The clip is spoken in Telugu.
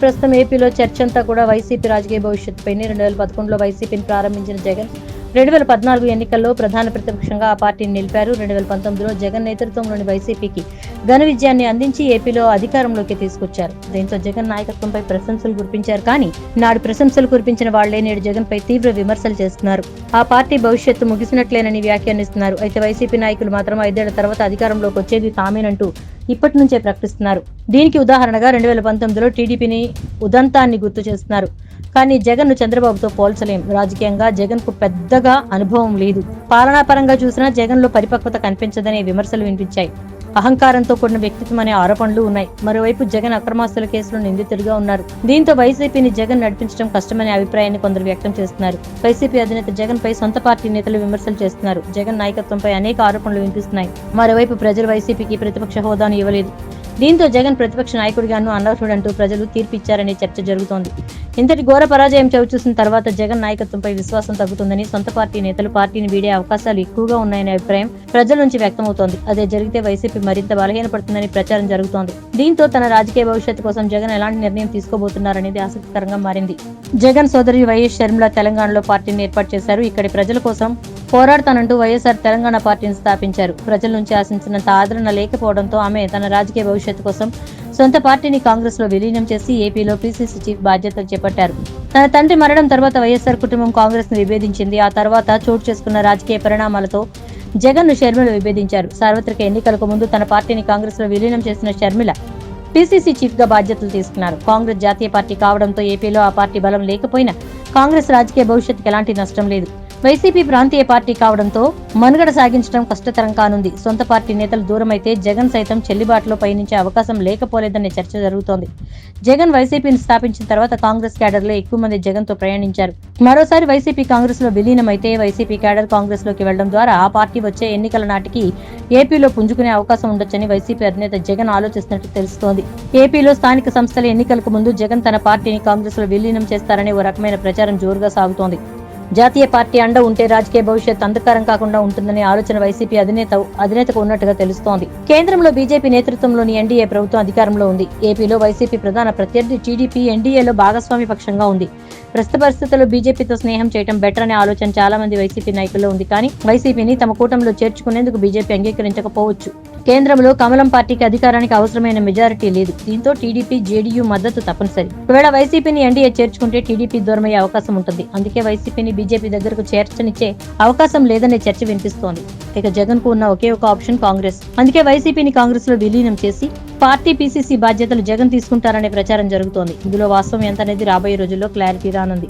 ప్రస్తుతం ఏపీలో చర్చ అంతా కూడా వైసీపీ రాజకీయ భవిష్యత్తుపైనే రెండు వేల పదకొండులో వైసీపీని ప్రారంభించిన జగన్ రెండు వేల పద్నాలుగు ఎన్నికల్లో ప్రధాన ప్రతిపక్షంగా ఆ పార్టీని నిలిపారు. రెండు వేల పంతొమ్మిదిలో జగన్ నేతృత్వంలోని వైసీపీకి ఘన విజయాన్ని అందించి ఏపీలో అధికారంలోకి తీసుకొచ్చారు. దీంతో జగన్ నాయకత్వంపై ప్రశంసలు కురిపించారు. కానీ నాడు ప్రశంసలు కురిపించిన వాళ్ళే నేడు జగన్ పై తీవ్ర విమర్శలు చేస్తున్నారు. ఆ పార్టీ భవిష్యత్తు ముగిసినట్లేనని వ్యాఖ్యానిస్తున్నారు. అయితే వైసీపీ నాయకులు మాత్రం ఐదేళ్ళ తర్వాత అధికారంలోకి వచ్చేది తామేనంటూ ఇప్పటి నుంచే ప్రకటిస్తున్నారు. దీనికి ఉదాహరణగా రెండు వేల పంతొమ్మిదిలో టీడీపీని ఉదంతాన్ని గుర్తు చేస్తున్నారు. కానీ జగన్ను చంద్రబాబుతో పోల్చలేం. రాజకీయంగా జగన్కు పెద్దగా అనుభవం లేదు. పాలనాపరంగా చూసినా జగన్లో పరిపక్వత కనిపించదనే విమర్శలు వినిపించాయి. అహంకారంతో కూడిన వ్యక్తిత్వం అనే ఆరోపణలు ఉన్నాయి. మరోవైపు జగన్ అక్రమాస్తుల కేసులో నిందితుడిగా ఉన్నారు. దీంతో వైసీపీని జగన్ నడిపించడం కష్టమనే అభిప్రాయాన్ని కొందరు వ్యక్తం చేస్తున్నారు. వైసీపీ అధినేత జగన్ పై సొంత పార్టీ నేతలు విమర్శలు చేస్తున్నారు. జగన్ నాయకత్వంపై అనేక ఆరోపణలు వినిపిస్తున్నాయి. మరోవైపు ప్రజలు వైసీపీకి ప్రతిపక్ష హోదాను ఇవ్వలేదు. దీంతో జగన్ ప్రతిపక్ష నాయకుడిగాను అనర్హుడంటూ ప్రజలు తీర్పిచ్చారనే చర్చ జరుగుతోంది. ఇంతటి ఘోర పరాజయం చవిచూసిన తర్వాత జగన్ నాయకత్వంపై విశ్వాసం తగ్గుతుందని సొంత పార్టీ నేతలు పార్టీని వీడే అవకాశాలు ఎక్కువగా ఉన్నాయనే అభిప్రాయం ప్రజల నుంచి వ్యక్తమవుతోంది. అదే జరిగితే వైసీపీ మరింత బలహీనపడుతుందని ప్రచారం జరుగుతోంది. దీంతో తన రాజకీయ భవిష్యత్తు కోసం జగన్ ఎలాంటి నిర్ణయం తీసుకోబోతున్నారనేది ఆసక్తికరంగా మారింది. జగన్ సోదరి వైఎస్ షర్మిల తెలంగాణలో పార్టీని ఏర్పాటు చేశారు. ఇక్కడి ప్రజల కోసం పోరాడతానంటూ వైఎస్ఆర్ తెలంగాణ పార్టీని స్థాపించారు. ప్రజల నుంచి ఆశించినంత ఆదరణ లేకపోవడంతో ఆమె తన రాజకీయ భవిష్యత్తు కోసం సొంత పార్టీని కాంగ్రెస్లో విలీనం చేసి ఏపీలో పీసీసీ చీఫ్ బాధ్యతలు చేపట్టారు. తన తండ్రి మరణం తర్వాత వైఎస్ఆర్ కుటుంబం కాంగ్రెస్ను విభేదించింది. ఆ తర్వాత చోటు చేసుకున్న రాజకీయ పరిణామాలతో జగన్ను షర్మిల విభేదించారు. సార్వత్రిక ఎన్నికలకు ముందు తన పార్టీని కాంగ్రెస్లో విలీనం చేసిన షర్మిల పీసీసీ చీఫ్గా బాధ్యతలు తీసుకున్నారు. కాంగ్రెస్ జాతీయ పార్టీ కావడంతో ఏపీలో ఆ పార్టీ బలం లేకపోయినా కాంగ్రెస్ రాజకీయ భవిష్యత్తుకి ఎలాంటి నష్టం లేదు. వైసీపీ ప్రాంతీయ పార్టీ కావడంతో మనుగడ సాగించడం కష్టతరం కానుంది. సొంత పార్టీ నేతలు దూరమైతే జగన్ సైతం చెల్లిబాటులో పయనించే అవకాశం లేకపోలేదనే చర్చ జరుగుతోంది. జగన్ వైసీపీని స్థాపించిన తర్వాత కాంగ్రెస్ క్యాడర్లో ఎక్కువ మంది జగన్తో ప్రయాణించారు. మరోసారి వైసీపీ కాంగ్రెస్లో విలీనమైతే వైసీపీ క్యాడర్ కాంగ్రెస్లోకి వెళ్ళడం ద్వారా ఆ పార్టీ వచ్చే ఎన్నికల నాటికి ఏపీలో పుంజుకునే అవకాశం ఉండొచ్చని వైసీపీ అధినేత జగన్ ఆలోచిస్తున్నట్టు తెలుస్తోంది. ఏపీలో స్థానిక సంస్థల ఎన్నికలకు ముందు జగన్ తన పార్టీని కాంగ్రెస్లో విలీనం చేస్తారనే ఓ రకమైన ప్రచారం జోరుగా సాగుతోంది. జాతీయ పార్టీ అండ ఉంటే రాజకీయ భవిష్యత్ అంధకారం కాకుండా ఉంటుందనే ఆలోచన వైసీపీ అధినేత అధినేతకు ఉన్నట్టుగా తెలుస్తోంది. కేంద్రంలో బీజేపీ నేతృత్వంలోని ఎన్డీఏ ప్రభుత్వం అధికారంలో ఉంది. ఏపీలో వైసీపీ ప్రధాన ప్రత్యర్థి టీడీపీ ఎన్డీఏలో భాగస్వామి పక్షంగా ఉంది. ప్రస్తుత పరిస్థితుల్లో బీజేపీతో స్నేహం చేయడం బెటర్ అనే ఆలోచన చాలా మంది వైసీపీ నాయకుల్లో ఉంది. కానీ వైసీపీని తమ కూటమిలో చేర్చుకునేందుకు బీజేపీ అంగీకరించకపోవచ్చు. కేంద్రంలో కమలం పార్టీకి అధికారానికి అవసరమైన మెజారిటీ లేదు. దీంతో టీడీపీ జేడీయూ మద్దతు తప్పనిసరి. ఒకవేళ వైసీపీని ఎన్డీఏ చేర్చుకుంటే టీడీపీ దూరమయ్యే అవకాశం ఉంటుంది. అందుకే వైసీపీని బీజేపీ దగ్గరకు చేర్చనిచ్చే అవకాశం లేదనే చర్చ వినిపిస్తోంది. ఇక జగన్కు ఉన్న ఒకే ఒక ఆప్షన్ కాంగ్రెస్. అందుకే వైసీపీని కాంగ్రెస్లో విలీనం చేసి పార్టీ పీసీసీ బాధ్యతలు జగన్ తీసుకుంటారనే ప్రచారం జరుగుతోంది. ఇందులో వాస్తవం ఎంత అనేది రాబోయే రోజుల్లో క్లారిటీ రానుంది.